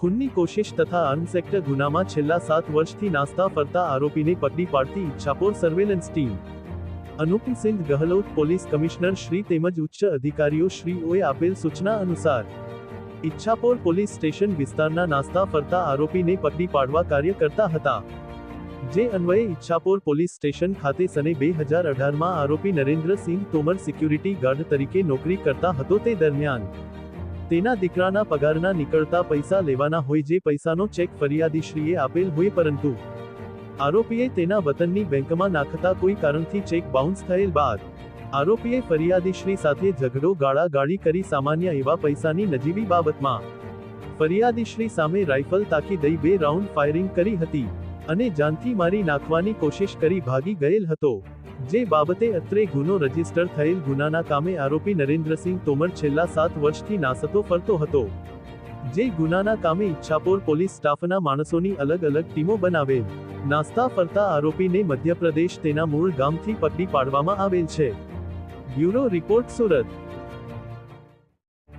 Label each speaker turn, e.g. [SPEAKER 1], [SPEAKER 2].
[SPEAKER 1] ખૂનની કોશિશ તથા અનસેક્ટ ગુનામાં છેલ્લા સાત વર્ષથી નાસ્તા ફરતા આરોપીને પકડી પાડતી Ichchhapor surveillance team. Anupsinh Gahlot police commissioner Shri તેમજ ઉચ્ચ અધિકારીઓ શ્રીઓએ આપેલ સૂચના અનુસાર, ઈચ્છાપોર પોલીસ સ્ટેશન વિસ્તારના નાસ્તા ફરતા આરોપીને પકડી પાડવા કાર્ય કરતા હતા. જે અન્વયે ઈચ્છાપોર પોલીસ સ્ટેશન ખાતે સને બે હજાર અઢારમાં આરોપી નરેન્દ્રસિંહ તોમર સિક્યુરિટી ગાર્ડ તરીકે નોકરી કરતા હતો તે દરમિયાન તેના દીકરાના પગારના નીકળતા પૈસા લેવાના હોય જે પૈસાનો ચેક ફરિયાદીશ્રીએ આપેલ હોય પરંતુ આરોપીએ તેના વતનની બેંકમાં નાખતા કોઈ કારણથી ચેક બાઉન્સ થયેલ બાદ આરોપીએ ફરિયાદીશ્રી સાથે ઝઘડો ગાળાગાળી કરી સામાન્ય એવા પૈસાની નજીવી બાબતમાં ફરિયાદીશ્રી સામે રાઇફલ તાકી દઈ બે રાઉન્ડ ફાયરિંગ કરી હતી અને જાનથી મારી નાખવાની કોશિશ કરી ભાગી ગયેલ હતો. જે બાબતે અત્રે ગુનો રજિસ્ટર થયેલ ગુનાના કામે આરોપી નરેન્દ્રસિંહ તોમર છેલ્લા સાત વર્ષથી નાસતો ફરતો હતો. જે ગુનાના કામે ઈચ્છાપોર પોલીસ સ્ટાફના માણસોની અલગ અલગ ટીમો બનાવેલ. નાસ્તા ફરતા આરોપીને મધ્યપ્રદેશ તેના મૂળ ગામથી પકડી પાડવામાં આવેલ છે. Bureau report Surat.